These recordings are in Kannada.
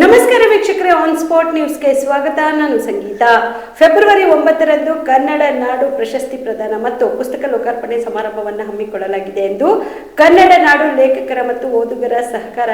ನಮಸ್ಕಾರ ವೀಕ್ಷಕರೇ ಆನ್ ಸ್ಪಾಟ್ ನ್ಯೂಸ್ಗೆ ಸ್ವಾಗತ. ನಾನು ಸಂಗೀತ. ಫೆಬ್ರವರಿ ಒಂಬತ್ತರಂದು ಕನ್ನಡ ನಾಡು ಪ್ರಶಸ್ತಿ ಪ್ರದಾನ ಮತ್ತು ಪುಸ್ತಕ ಲೋಕಾರ್ಪಣೆ ಸಮಾರಂಭವನ್ನು ಹಮ್ಮಿಕೊಳ್ಳಲಾಗಿದೆ ಎಂದು ಕನ್ನಡ ನಾಡು ಲೇಖಕರ ಮತ್ತು ಓದುಗರ ಸಹಕಾರ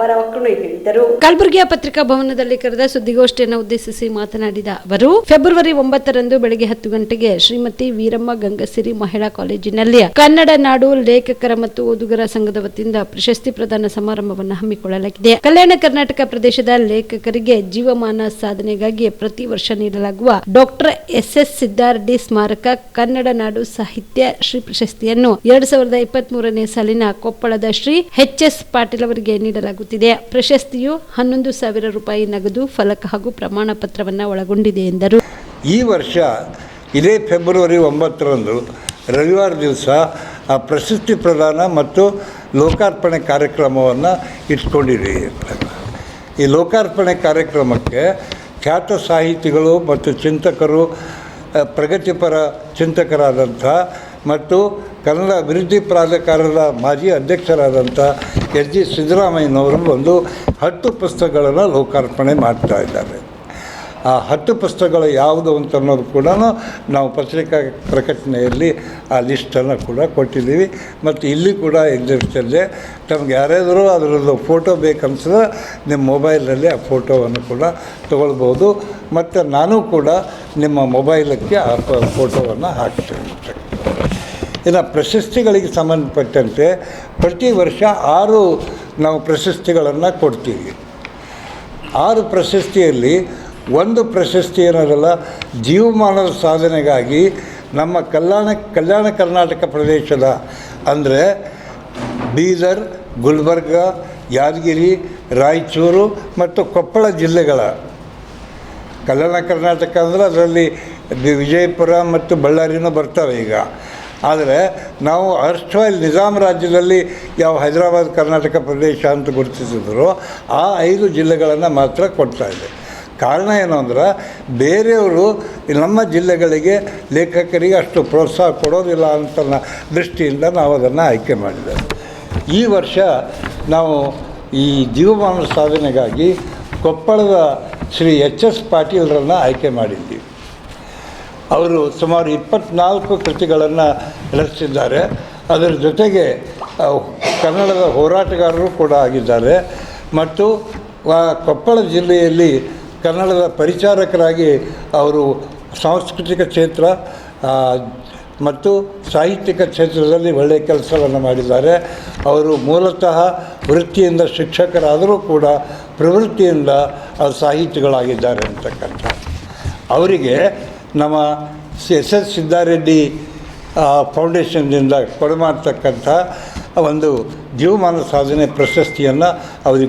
ಪರವಕುಣಿ ಹೇಳಿದರು. ಕಲಬುರಗಿಯ ಪತ್ರಿಕಾ ಭವನದಲ್ಲಿ ಕರೆದ ಸುದ್ದಿಗೋಷ್ಠಿಯನ್ನು ಉದ್ದೇಶಿಸಿ ಮಾತನಾಡಿದ ಅವರು ಫೆಬ್ರವರಿ ಒಂಬತ್ತರಂದು ಬೆಳಗ್ಗೆ ಹತ್ತು ಗಂಟೆಗೆ ಶ್ರೀಮತಿ ವೀರಮ್ಮ ಗಂಗಸಿರಿ ಮಹಿಳಾ ಕಾಲೇಜಿನಲ್ಲಿ ಕನ್ನಡ ನಾಡು ಲೇಖಕರ ಮತ್ತು ಓದುಗರ ಸಂಘದ ವತಿಯಿಂದ ಪ್ರಶಸ್ತಿ ಪ್ರದಾನ ಸಮಾರಂಭವನ್ನು ಹಮ್ಮಿಕೊಳ್ಳಲಾಗಿದೆ. ಕಲ್ಯಾಣ ಕರ್ನಾಟಕ ಪ್ರದೇಶದ ಲೇಖಕರಿಗೆ ಜೀವಮಾನ ಸಾಧನೆಗಾಗಿ ಪ್ರತಿ ವರ್ಷ ನೀಡಲಾಗುವ ಡಾಕ್ಟರ್ ಎಸ್ ಎಸ್ ಸಿದ್ದಾರ್ಡಿ ಸ್ಮಾರಕ ಕನ್ನಡ ನಾಡು ಸಾಹಿತ್ಯ ಶ್ರೀ ಪ್ರಶಸ್ತಿಯನ್ನು ಎರಡ್ ಸಾವಿರದ ಇಪ್ಪತ್ತ್ ಮೂರನೇ ಸಾಲಿನ ಕೊಪ್ಪಳದ ಶ್ರೀ ಎಚ್ ಎಸ್ ಪಾಟೀಲ್ ಅವರಿಗೆ ನೀಡಲಾಗುತ್ತಿದೆ. ಪ್ರಶಸ್ತಿಯು ಹನ್ನೊಂದು ಸಾವಿರ ರೂಪಾಯಿ ನಗದು ಫಲಕ ಹಾಗೂ ಪ್ರಮಾಣ ಪತ್ರವನ್ನು ಒಳಗೊಂಡಿದೆ ಎಂದರು. ಈ ವರ್ಷ ಇದೇ ಫೆಬ್ರವರಿ ಒಂಬತ್ತರಂದು ರವಿವಾರ ದಿವಸ ಆ ಪ್ರಶಸ್ತಿ ಪ್ರದಾನ ಮತ್ತು ಲೋಕಾರ್ಪಣೆ ಕಾರ್ಯಕ್ರಮವನ್ನು ಇಟ್ಕೊಂಡಿದ್ದೀವಿ. ಈ ಲೋಕಾರ್ಪಣೆ ಕಾರ್ಯಕ್ರಮಕ್ಕೆ ಖ್ಯಾತ ಸಾಹಿತಿಗಳು ಮತ್ತು ಚಿಂತಕರು ಪ್ರಗತಿಪರ ಚಿಂತಕರಾದಂಥ ಮತ್ತು ಕನ್ನಡ ಅಭಿವೃದ್ಧಿ ಪ್ರಾಧಿಕಾರದ ಮಾಜಿ ಅಧ್ಯಕ್ಷರಾದಂಥ ಎಸ್ ಜಿ ಸಿದ್ದರಾಮಯ್ಯನವರು ಒಂದು ಹತ್ತು ಪುಸ್ತಕಗಳನ್ನು ಲೋಕಾರ್ಪಣೆ ಮಾಡ್ತಾ ಇದ್ದಾರೆ. ಆ ಹತ್ತು ಪುಸ್ತಕಗಳು ಯಾವುದು ಅಂತ ಅನ್ನೋದು ಕೂಡ ನಾವು ಪತ್ರಿಕಾ ಪ್ರಕಟಣೆಯಲ್ಲಿ ಆ ಲಿಸ್ಟನ್ನು ಕೂಡ ಕೊಟ್ಟಿದ್ದೀವಿ. ಮತ್ತು ಇಲ್ಲಿ ಕೂಡ ಎಕ್ಸಿಬಿಷನ್ಗೆ ತಮ್ಗೆ ಯಾರಾದರೂ ಅದರದ್ದು ಫೋಟೋ ಬೇಕನ್ಸಿದ್ರೆ ನಿಮ್ಮ ಮೊಬೈಲಲ್ಲಿ ಆ ಫೋಟೋವನ್ನು ಕೂಡ ತಗೊಳ್ಬೋದು. ಮತ್ತು ನಾನು ಕೂಡ ನಿಮ್ಮ ಮೊಬೈಲಕ್ಕೆ ಆ ಫೋಟೋವನ್ನು ಹಾಕ್ತೇನೆ. ಇನ್ನು ಪ್ರಶಸ್ತಿಗಳಿಗೆ ಸಂಬಂಧಪಟ್ಟಂತೆ ಪ್ರತಿ ವರ್ಷ ಆರು ನಾವು ಪ್ರಶಸ್ತಿಗಳನ್ನು ಕೊಡ್ತೀವಿ. ಆರು ಪ್ರಶಸ್ತಿಯಲ್ಲಿ ಒಂದು ಪ್ರಶಸ್ತಿ ಏನಾದಲ್ಲ ಜೀವಮಾನದ ಸಾಧನೆಗಾಗಿ ನಮ್ಮ ಕಲ್ಯಾಣ ಕಲ್ಯಾಣ ಕರ್ನಾಟಕ ಪ್ರದೇಶದ ಅಂದರೆ ಬೀದರ್, ಗುಲ್ಬರ್ಗ, ಯಾದಗಿರಿ, ರಾಯಚೂರು ಮತ್ತು ಕೊಪ್ಪಳ ಜಿಲ್ಲೆಗಳ. ಕಲ್ಯಾಣ ಕರ್ನಾಟಕ ಅಂದರೆ ಅದರಲ್ಲಿ ವಿಜಯಪುರ ಮತ್ತು ಬಳ್ಳಾರಿನೂ ಬರ್ತವೆ ಈಗ. ಆದರೆ ನಾವು ಅರ್ಸ್ಟ್ವೈಲ್ ನಿಜಾಮ್ ರಾಜ್ಯದಲ್ಲಿ ಯಾವ ಹೈದರಾಬಾದ್ ಕರ್ನಾಟಕ ಪ್ರದೇಶ ಅಂತ ಗುರುತಿಸಿದ್ರು, ಆ ಐದು ಜಿಲ್ಲೆಗಳನ್ನು ಮಾತ್ರ ಕೊಡ್ತಾ ಇದೆ. ಕಾರಣ ಏನು ಅಂದ್ರೆ ಬೇರೆಯವರು ನಮ್ಮ ಜಿಲ್ಲೆಗಳಿಗೆ ಲೇಖಕರಿಗೆ ಅಷ್ಟು ಪ್ರೋತ್ಸಾಹ ಕೊಡೋದಿಲ್ಲ ಅಂತ ದೃಷ್ಟಿಯಿಂದ ನಾವು ಅದನ್ನು ಆಯ್ಕೆ ಮಾಡಿದ್ದೇವೆ. ಈ ವರ್ಷ ನಾವು ಈ ಜೀವಮಾನ ಸಾಧನೆಗಾಗಿ ಕೊಪ್ಪಳದ ಶ್ರೀ ಎಚ್ ಎಸ್ ಪಾಟೀಲ್ರನ್ನು ಆಯ್ಕೆ ಮಾಡಿದ್ದೀವಿ. ಅವರು ಸುಮಾರು ಇಪ್ಪತ್ನಾಲ್ಕು ಕೃತಿಗಳನ್ನು ರಚಿಸಿದ್ದಾರೆ. ಅದರ ಜೊತೆಗೆ ಕನ್ನಡದ ಹೋರಾಟಗಾರರು ಕೂಡ ಆಗಿದ್ದಾರೆ. ಮತ್ತು ಕೊಪ್ಪಳ ಜಿಲ್ಲೆಯಲ್ಲಿ ಕನ್ನಡದ ಪರಿಚಾರಕರಾಗಿ ಅವರು ಸಾಂಸ್ಕೃತಿಕ ಕ್ಷೇತ್ರ ಮತ್ತು ಸಾಹಿತ್ಯಿಕ ಕ್ಷೇತ್ರದಲ್ಲಿ ಒಳ್ಳೆಯ ಕೆಲಸವನ್ನು ಮಾಡಿದ್ದಾರೆ. ಅವರು ಮೂಲತಃ ವೃತ್ತಿಯಿಂದ ಶಿಕ್ಷಕರಾದರೂ ಕೂಡ ಪ್ರವೃತ್ತಿಯಿಂದ ಸಾಹಿತಿಗಳಾಗಿದ್ದಾರೆ ಅಂತಕ್ಕಂಥ. ಅವರಿಗೆ ನಮ್ಮ ಎಸ್ ಎಸ್ ಸಿದ್ದಾರೆಡ್ಡಿ ಫೌಂಡೇಶನ್ದಿಂದ ಕೊಡಮಾಡ್ತಕ್ಕಂಥ ಒಂದು ಜೀವಮಾನ ಸಾಧನೆ ಪ್ರಶಸ್ತಿಯನ್ನು ಅವರಿಗೆ